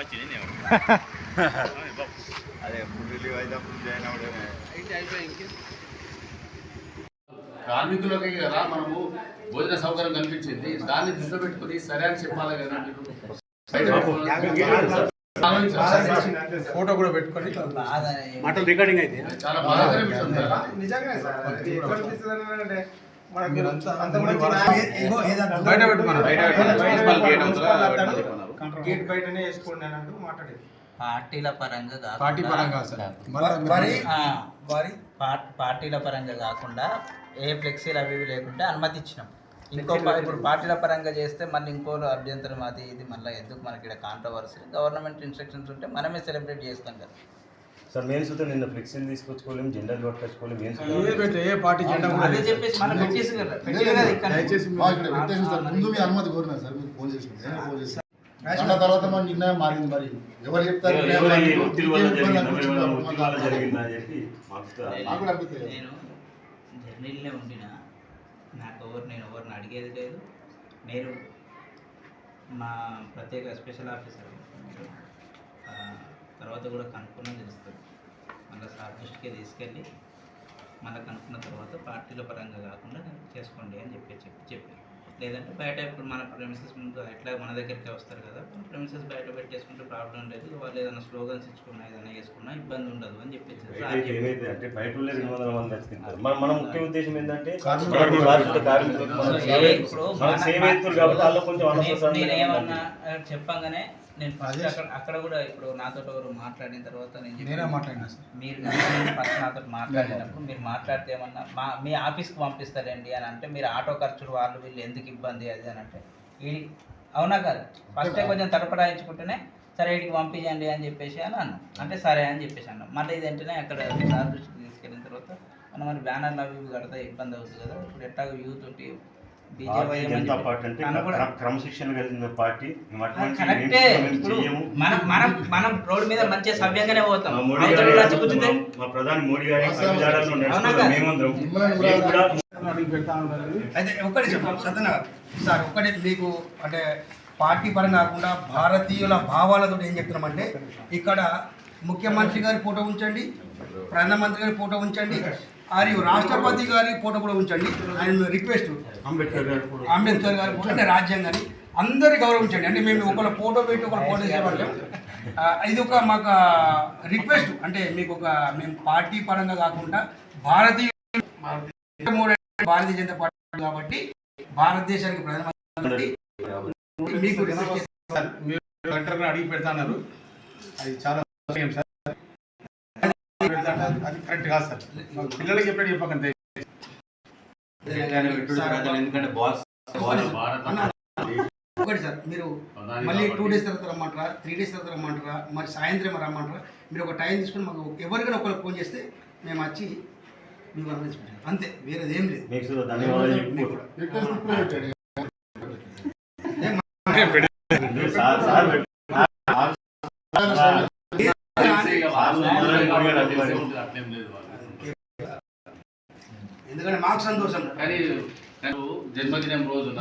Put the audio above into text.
వచ్చింది నేను అదే ఎప్పుడు రిలీవ్ అయితే అప్పుడు జాయిన్ అవ్వడమే. కార్మికులకి కదా మనము భోజన సౌకర్యం కల్పించింది. దాన్ని దృష్టిలో పెట్టుకుని సరే అని చెప్పాలి కదా. ఫోటో కూడా పెట్టుకొని మాటలు రికార్డింగ్ అయితే. చాలా కదా. నిజంగానే సార్ బయట పెట్టుకున్నారు గేట్ బయటనే వేసుకోండి అని అంటూ మాట్లాడేది. పార్టీల పరంగా పార్టీ పార్టీల పరంగా కాకుండా ఏ ఫ్లెక్సీలు అవి ఇవి లేకుంటే అనుమతి ఇచ్చినాం ఇంకో ఇప్పుడు పార్టీల పరంగా చేస్తే మళ్ళీ ఇంకో అభ్యంతరం అది ఇది మళ్ళీ ఎందుకు మనకి ఇక్కడ కాంట్రవర్సీ గవర్నమెంట్ ఇన్స్ట్రక్షన్స్ ఉంటే మనమే సెలబ్రేట్ చేస్తాం కదా. సార్ మేము సుతం నిన్న ఫ్లెక్సీలు తీసుకొచ్చుకోలేము జెండాలు పట్టుకొచ్చుకోలేము ఏం పార్టీ జెండా అదే. చెప్పేసి మనం పెట్టేసి కదా దయచేసి మీరు- ముందు మీ అనుమతి కోరినా సార్ మీరు ఫోన్ చేసిన ఫోన్ తర్వాత మన నిర్ణయం మారింది మరి? ఎవరు చెప్తారు. నేను జర్నీలోనే ఉండిన నాకు ఎవరు నేను ఎవరిని అడిగేది లేదు. నేను మా ప్రత్యేక స్పెషల్ ఆఫీసర్ తర్వాత కూడా కనుక్కున్నా తెలుస్తుంది. మళ్ళీ సార్ దృష్టికి తీసుకెళ్ళి మళ్ళీ కనుక్కున్న తర్వాత పార్టీల పరంగా కాకుండా చేసుకోండి అని చెప్పి చెప్పి చెప్పారు. లేదంటే బయట ఇప్పుడు మన ప్రెమిసెస్ ముందు ఎట్లా మన దగ్గరికి వస్తారు కదా ప్రెమిసెస్ బయట పెట్టేసుకుంటే ప్రాబ్లం లేదు. వాళ్ళు ఏదైనా స్లోగన్స్ ఇచ్చుకున్నా ఏదైనా వేసుకున్నా ఇబ్బంది ఉండదు అని చెప్పేసి బయట బయట మన మన ముఖ్య ఉద్దేశం ఏంటంటే మన మన మన- చెప్పంగానే నేను ఫస్ట్ అక్కడ అక్కడ కూడా ఇప్పుడు నాతో ఎవరు మాట్లాడిన తర్వాత నేను మాట్లాడినా సార్. మీరు ఫస్ట్ నాతో మాట్లాడినప్పుడు మీరు మాట్లాడితే ఏమన్నా మా మీ ఆఫీస్కి పంపిస్తారండి అని అంటే మీరు ఆటో ఖర్చులు వాళ్ళు వీళ్ళు ఎందుకు ఇబ్బంది అది అని అంటే ఈ అవునా కదా. ఫస్ట్ కొంచెం తడపడాయించుకుంటేనే సరే వీడికి పంపించండి అని చెప్పేసి అని అన్నాం. అంటే సరే అని చెప్పేసి అన్నాం. మళ్ళీ ఇది వెంటనే అక్కడ సార్ దృష్టికి తీసుకెళ్ళిన తర్వాత మనం మరి బ్యానర్లు అవి ఇవి కడితే ఇబ్బంది అవుతుంది కదా. ఇప్పుడు ఎట్లా యూత్ ఉంటే భారతీయ జనతా పార్టీ అంటే తను కూడా క్ర- క్రమశిక్షణ కలిగిన పార్టీ. కరెక్టే. ఇప్పుడు మనం మనం మనం రోడ్డు మీద సవ్యంగానే పోతాం. మా ప్రధాని మోడీ గారి అయితే ఒక్కటి చెప్పండి సార్ ఒక్కటి మీకు అంటే పార్టీ పరంగా కాకుండా భారతీయుల భావాలతో ఏం చెప్తున్నామంటే ఇక్కడ ముఖ్యమంత్రి గారి ఫోటో ఉంచండి ప్రధానమంత్రి గారి ఫోటో ఉంచండి మరియు రాష్ట్రపతి గారి ఫోటో కూడా ఉంచండి. ఆయన రిక్వెస్ట్ అంబేద్కర్ గారు అంబేద్కర్ గారి ఫోటో అంటే రాజ్యాంగాన్ని అందరి గౌరవించండి. అంటే మేము ఒకళ్ళ ఫోటో పెట్టి ఒకళ్ళ ఫోటో ఆ, ఇది ఒక మాకు రిక్వెస్ట్. అంటే మీకు ఒక మేము పార్టీ పరంగా కాకుండా భారతీయ భారతీయ జనతా పార్టీ కాబట్టి భారతదేశానికి ప్రధానమంత్రి. మీకు. సార్ కలెక్టర్ని అడిగి పెడతాన్నారు అది చాలా విషయం సార్ అది కరెక్ట్ కాదు సార్. మా పిల్లలకి చెప్పాడు చెప్పకండి. ఎందుకంటే బాస్ భారత అన్న, ఒకటి సార్ మీరు మళ్ళీ టూ డేస్ తర్వాత రమ్మంటారా? త్రీ డేస్ తర్వాత రమ్మంటారా? మరి సాయంత్రం రమ్మంటారా? మీరు ఒక టైం తీసుకుని మాకు ఎవరికైనా ఒకరికి ఫోన్ చేస్తే మేము వచ్చి మీకు అనుమతించుకుంటాం అంతే వేరేది ఏం లేదు మీకు సుధా ధన్యవాదాలు మీకు చెప్పుకోరు కూడా. పెట్టేసి ఇప్పుడే పెట్టాడు. సార్ సార్ పెట్టు. అట్లేం లేదు వాళ్ళు. ఎందుకంటే మాకు సంతోషం. కానీ నాకు జన్మదినం రోజున